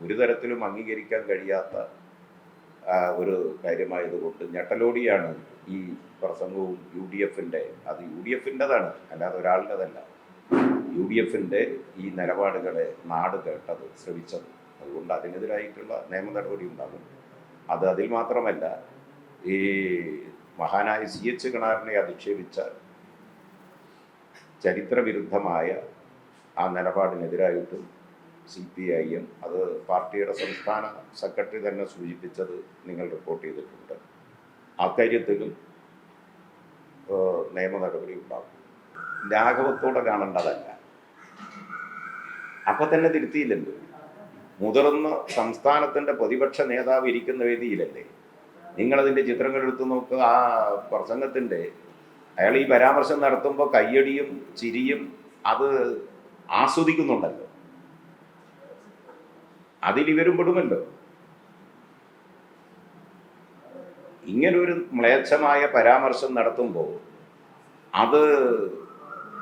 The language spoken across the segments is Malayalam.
ഒരു തരത്തിലും അംഗീകരിക്കാൻ കഴിയാത്ത ഒരു കാര്യമായതുകൊണ്ട് ഞെട്ടലോടിയാണ് ഈ പ്രസംഗവും യു ഡി എഫിന്റെ അത് യു ഡി എഫിന്റെതാണ് അല്ലാതെ ഒരാളുടേതല്ല യു ഡി എഫിന്റെ ഈ നിലപാടുകളെ നാട് കേട്ടത് ശ്രമിച്ചത് അതുകൊണ്ട് അതിനെതിരായിട്ടുള്ള നിയമ നടപടി ഉണ്ടാകും. അത് അതിൽ മാത്രമല്ല ഈ മഹാനായ സി എച്ച് കിണാറിനെ അധിക്ഷേപിച്ച ചരിത്രവിരുദ്ധമായ ആ നിലപാടിനെതിരായിട്ടും സി പി ഐ എം അത് പാർട്ടിയുടെ സംസ്ഥാന സെക്രട്ടറി തന്നെ സൂചിപ്പിച്ചത് നിങ്ങൾ റിപ്പോർട്ട് ചെയ്തിട്ടുണ്ട്. അക്കാര്യത്തിലും നിയമ നടപടി ഉണ്ടാകും. ലാഘവത്തോടെ കാണേണ്ടതല്ല. അപ്പൊ തന്നെ തിരുത്തിയില്ലല്ലോ. മുതിർന്ന സംസ്ഥാനത്തിന്റെ പ്രതിപക്ഷ നേതാവ് ഇരിക്കുന്ന വേദിയിലല്ലേ? നിങ്ങളതിന്റെ ചിത്രങ്ങൾ എടുത്തു നോക്കുക ആ പ്രസംഗത്തിന്റെ. അയാൾ ഈ പരാമർശം നടത്തുമ്പോൾ കയ്യടിയും ചിരിയും അത് ആസ്വദിക്കുന്നുണ്ടല്ലോ. അതിൽ ഇവരും പെടുമല്ലോ ഒരു മ്ലേച്ഛമായ പരാമർശം നടത്തുമ്പോൾ അത്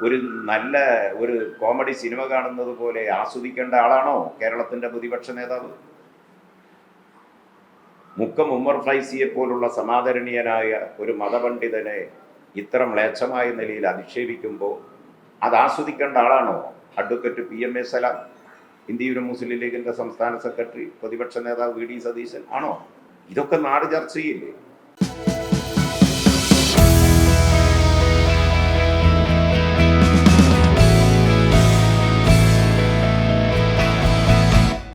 ഒരു നല്ല ഒരു കോമഡി സിനിമ കാണുന്നത് പോലെ ആസ്വദിക്കേണ്ട ആളാണോ കേരളത്തിന്റെ പ്രതിപക്ഷ നേതാവ്? മുക്കം ഉമ്മർ ഫൈസിയെ പോലുള്ള സമാദരണീയനായ ഒരു മതപണ്ഡിതനെ ഇത്ര മ്ലേച്ഛമായ നിലയിൽ അധിക്ഷേപിക്കുമ്പോൾ അത് ആസ്വദിക്കേണ്ട ആളാണോ? Advocate P M A Salam. ഇന്ത്യയുടെ മുസ്ലിം ലീഗിന്റെ സംസ്ഥാന സെക്രട്ടറി പ്രതിപക്ഷ നേതാവ് വി ഡി സതീശൻ ആണോ? ഇതൊക്കെ നാട് ചർച്ച ചെയ്യില്ലേ?